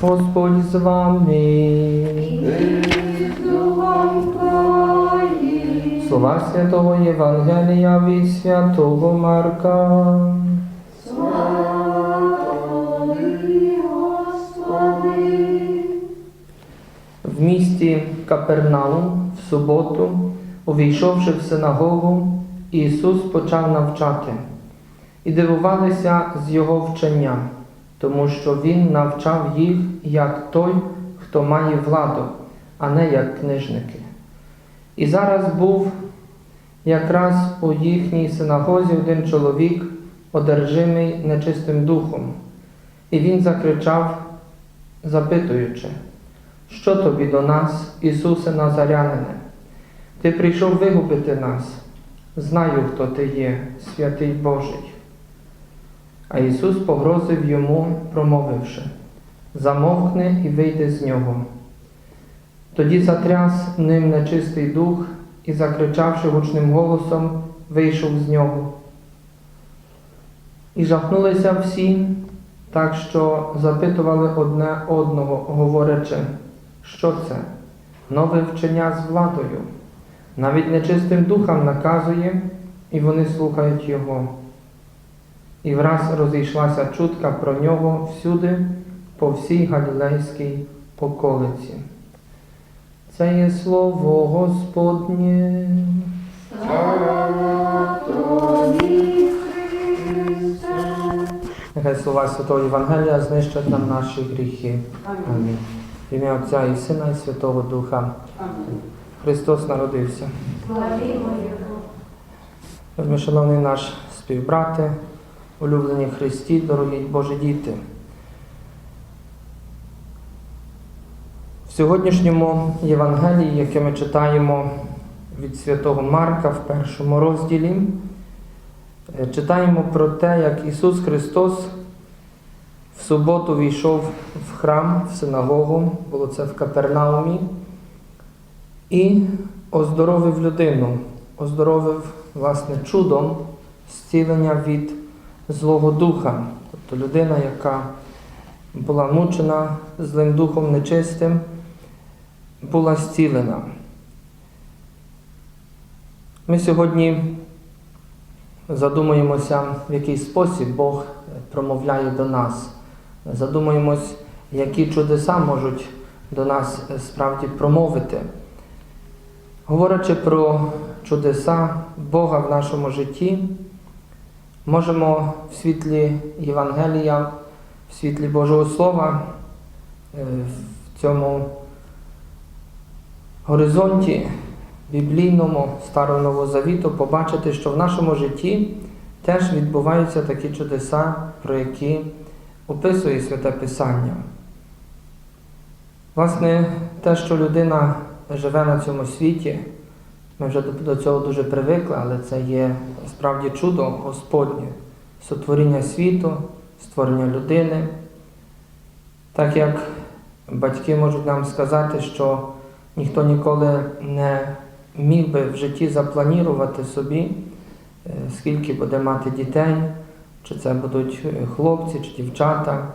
Господь з вами. Слова Святого Євангелія від Святого Марка. В місті Капернаум в суботу, увійшовши в синагогу, Ісус почав навчати і дивувалися з Його вчення, тому що Він навчав їх як той, хто має владу, а не як книжники. І зараз був якраз у їхній синагозі один чоловік, одержимий нечистим духом, і він закричав, запитуючи, що тобі до нас, Ісусе Назарянине? Ти прийшов вигубити нас. Знаю, хто ти є, святий Божий. А Ісус погрозив йому, промовивши, замовкни і вийди з нього. Тоді затряс ним нечистий дух і, закричавши гучним голосом, вийшов з нього. І жахнулися всі, так що запитували одне одного, говорячи, що це? Нове вчення з владою. Навіть нечистим духам наказує, і вони слухають його. І враз розійшлася чутка про нього всюди, по всій Галілейській околиці. Це є слово Господнє. Нехай слова Святого Євангелія знищать нам наші гріхи. Амінь. В ім'я Отця і Сина і Святого Духа. Христос народився. Вельми шановний наш співбрате, улюблені Христі, дорогі Божі діти. В сьогоднішньому Євангелії, яке ми читаємо від святого Марка в першому розділі, е, читаємо про те, як Ісус Христос в суботу війшов в храм, в синагогу, було це в Капернаумі, і оздоровив людину, оздоровив, власне, чудом зцілення від Злого Духа. Тобто людина, яка була мучена злим духом нечистим, була зцілена. Ми сьогодні задумуємося, в який спосіб Бог промовляє до нас. Задумуємось, які чудеса можуть до нас справді промовити. Говорячи про чудеса Бога в нашому житті, можемо в світлі Євангелія, в світлі Божого Слова, е, в цьому горизонті біблійному Старого Нового Завіту побачити, що в нашому житті теж відбуваються такі чудеса, про які описує Святе Писання. Власне, те, що людина живе на цьому світі, ми вже до цього дуже привикли, але це є справді чудо Господнє, сотворіння світу, створення людини. Так як батьки можуть нам сказати, що ніхто ніколи не міг би в житті запланувати собі, е, скільки буде мати дітей, чи це будуть хлопці, чи дівчата,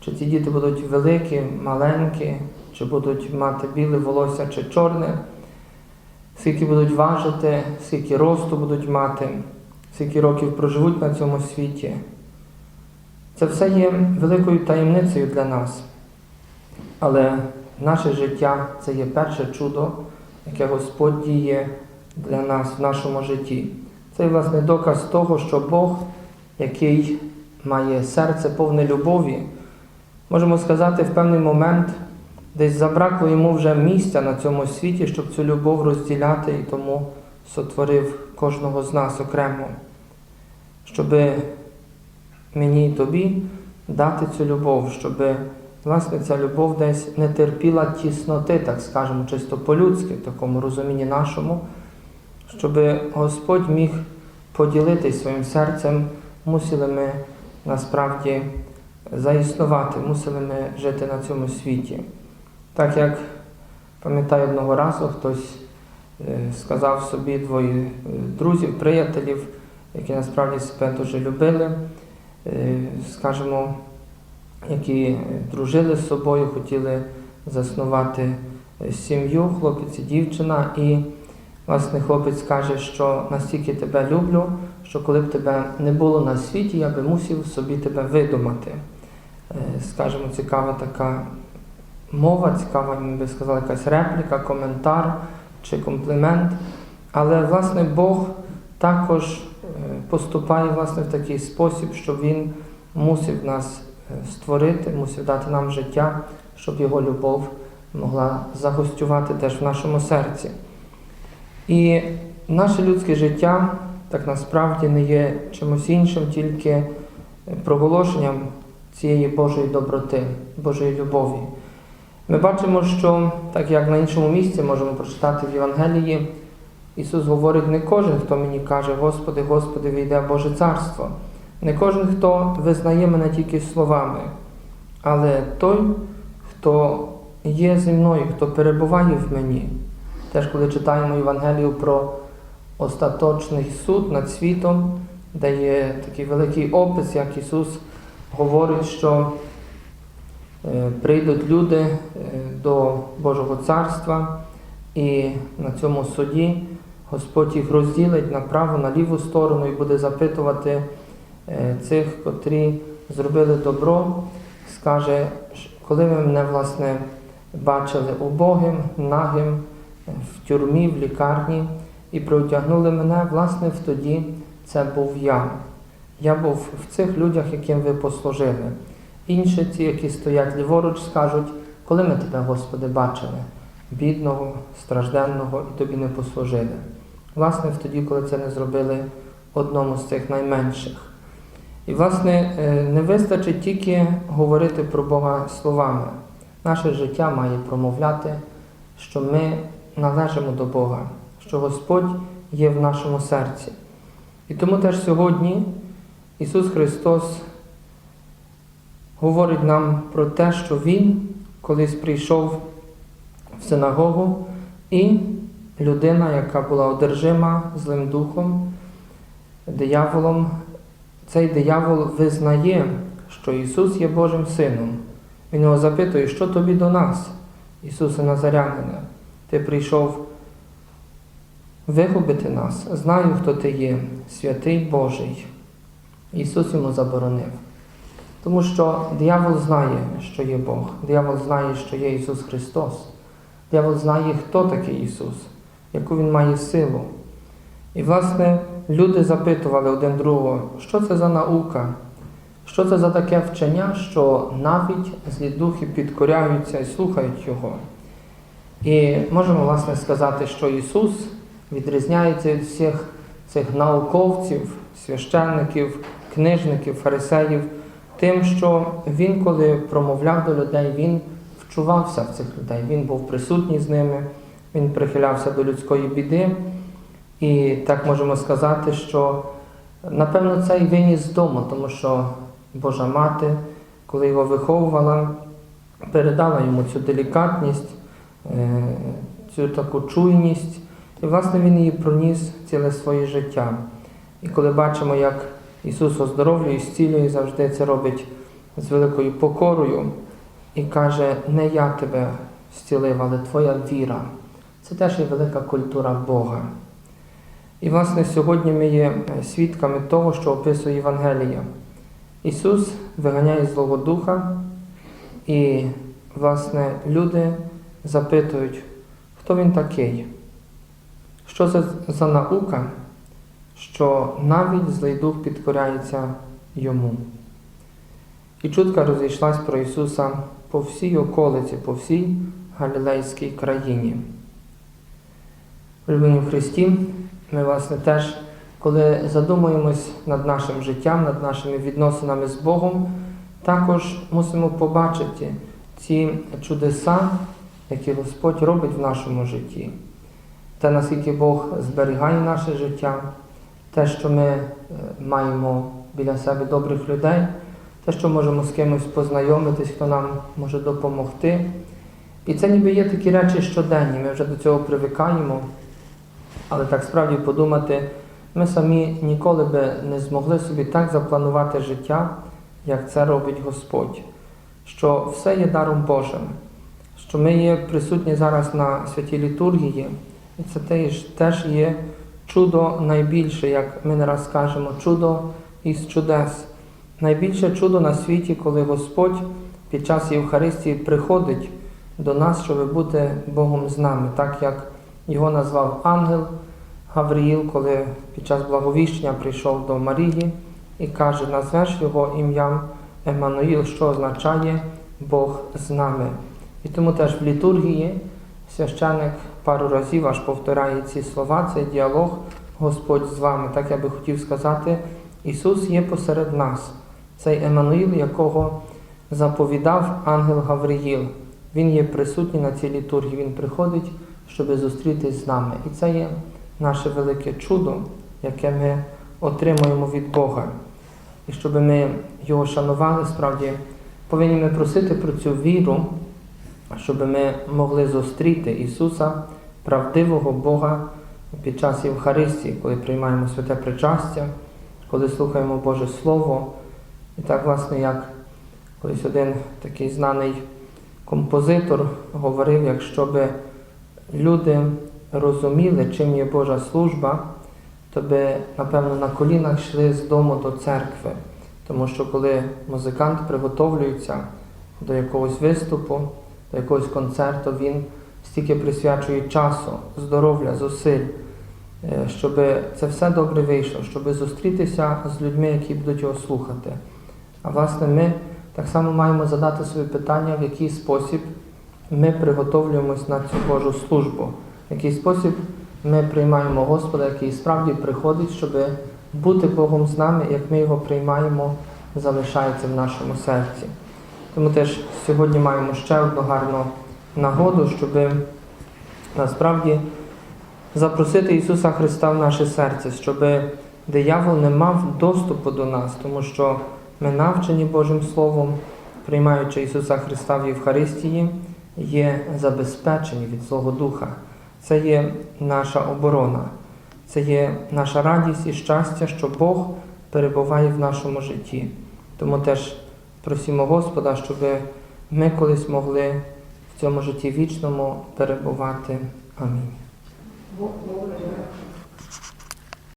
чи ці діти будуть великі, маленькі, чи будуть мати біле волосся чи чорне, скільки будуть важити, скільки росту будуть мати, скільки років проживуть на цьому світі. Це все є великою таємницею для нас. Але наше життя це є перше чудо, яке Господь діє для нас в нашому житті. Це власне, доказ того, що Бог, який має серце повне любові, можемо сказати, в певний момент десь забракло йому вже місця на цьому світі, щоб цю любов розділяти і тому сотворив кожного з нас окремо, щоб мені і тобі дати цю любов, щоб власне ця любов десь не терпіла тісноти, так скажемо, чисто по-людськи, в такому розумінні нашому, щоб Господь міг поділитись своїм серцем, мусили ми насправді заіснувати, мусили ми жити на цьому світі. Так як пам'ятаю одного разу, хтось е, сказав собі двоє е, друзів, приятелів, які насправді себе дуже любили, е, скажімо, які дружили з собою, хотіли заснувати сім'ю, хлопець і дівчина. І власне хлопець каже, що настільки тебе люблю, що коли б тебе не було на світі, я би мусив собі тебе видумати. Скажімо, цікава така мова, цікава, ми би сказали, якась репліка, коментар чи комплімент. Але власне Бог також е, поступає власне в такий спосіб, щоб Він мусив нас е, створити, мусив дати нам життя, щоб його любов могла загостювати теж в нашому серці. І наше людське життя так насправді не є чимось іншим, тільки е, проголошенням цієї Божої доброти, Божої любові. Ми бачимо, що так як на іншому місці можемо прочитати в Євангелії, Ісус говорить, не кожен, хто мені каже, Господи, Господи, війде в Боже Царство. Не кожен, хто визнає мене тільки словами, але той, хто є зі мною, хто перебуває в мені. Теж коли читаємо Євангелію про остаточний суд над світом, де є такий великий опис, як Ісус говорить, що прийдуть люди е, до Божого Царства, і на цьому суді Господь їх розділить на праву, на ліву сторону і буде запитувати е, цих, котрі зробили добро, скаже, коли ви мене власне бачили убогим, нагим, е, в тюрмі, в лікарні і приотягнули мене, власне, в тоді це був я. Я був в цих людях, яким ви послужили. Інші ці, які стоять ліворуч, скажуть, коли ми тебе, Господи, бачили, бідного, стражденного і тобі не послужили. Власне, тоді, коли це не зробили одному з цих найменших. І, власне, е, не вистачить тільки говорити про Бога словами. Наше життя має промовляти, що ми належимо до Бога, що Господь є в нашому серці. І тому теж сьогодні Ісус Христос говорить нам про те, що Він колись прийшов в синагогу, і людина, яка була одержима злим духом, дияволом, цей диявол визнає, що Ісус є Божим Сином. Він його запитує, що тобі до нас, Ісусе Назарянине, ти прийшов вигубити нас, знаю, хто ти є, святий Божий. Ісус йому заборонив. Тому що диявол знає, що є Бог, диявол знає, що є Ісус Христос. Диявол знає, хто такий Ісус, яку Він має силу. І, власне, люди запитували один другого, що це за наука, що це за таке вчення, що навіть злі духи підкоряються і слухають Його. І можемо, власне, сказати, що Ісус відрізняється від всіх цих науковців, священників, книжників, фарисеїв, тим, що Він, коли промовляв до людей, Він вчувався в цих людей, Він був присутній з ними, Він прихилявся до людської біди. І так можемо сказати, що напевно це і виніс з дому, тому що Божа мати, коли його виховувала, передала йому цю делікатність, е, цю таку чуйність, і, власне, він її проніс ціле своє життя. І коли бачимо, як Ісус оздоровлює зцілює, завжди це робить з великою покорою і каже, не я тебе зцілив, але твоя віра. Це теж є велика культура Бога. І, власне, сьогодні ми є свідками того, що описує Євангелія. Ісус виганяє Злого Духа, і, власне, люди запитують, хто Він такий, що це за наука, що навіть злий дух підкоряється йому. І чутка розійшлась про Ісуса по всій околиці, по всій Галілейській країні. В Христі, ми, власне, теж, коли задумуємось над нашим життям, над нашими відносинами з Богом, також мусимо побачити ці чудеса, які Господь робить в нашому житті. Те, наскільки Бог зберігає наше життя, те, що ми е, маємо біля себе добрих людей, те, що можемо з кимось познайомитись, хто нам може допомогти. І це ніби є такі речі щоденні, ми вже до цього привикаємо. Але так справді подумати, ми самі ніколи би не змогли собі так запланувати життя, як це робить Господь. що все є даром Божим, що ми є присутні зараз на святій літургії, і це теж, теж є чудо найбільше, як ми не раз кажемо, чудо із чудес. Найбільше чудо на світі, коли Господь під час Євхаристії приходить до нас, щоб бути Богом з нами, так як його назвав ангел Гавриїл, коли під час благовіщення прийшов до Марії і каже, назвеш його ім'ям Еммануїл, що означає Бог з нами. І тому теж в літургії священик пару разів аж повторяє ці слова, цей діалог Господь з вами. Так я би хотів сказати, Ісус є посеред нас, цей Еммануїл, якого заповідав ангел Гавриїл. Він є присутній на цій літургії, Він приходить, щоб зустрітись з нами. І це є наше велике чудо, яке ми отримуємо від Бога. І щоб ми його шанували, справді повинні ми просити про цю віру, щоб ми могли зустріти Ісуса, правдивого Бога під час Євхаристії, коли приймаємо святе причастя, коли слухаємо Боже Слово. І так, власне, як колись один такий знаний композитор говорив, якщо би люди розуміли, чим є Божа служба, то би, напевно, на колінах йшли з дому до церкви. Тому що коли музикант приготовлюється до якогось виступу, до якогось концерту, він стільки присвячує часу, здоров'я, зусиль, е, щоб це все добре вийшло, щоб зустрітися з людьми, які будуть його слухати. А власне, ми так само маємо задати собі питання, в який спосіб ми приготовлюємось на цю Божу службу, в який спосіб ми приймаємо Господа, який справді приходить, щоб бути Богом з нами, як ми його приймаємо, залишається в нашому серці. Тому теж сьогодні маємо ще одну гарну нагоду, щоб насправді запросити Ісуса Христа в наше серце, щоб диявол не мав доступу до нас, тому що ми навчені Божим Словом, приймаючи Ісуса Христа в Євхаристії, є забезпечені від Злого Духа. Це є наша оборона, це є наша радість і щастя, що Бог перебуває в нашому житті. Тому теж просимо Господа, щоб ми колись могли цьому житті вічному перебувати. Амінь.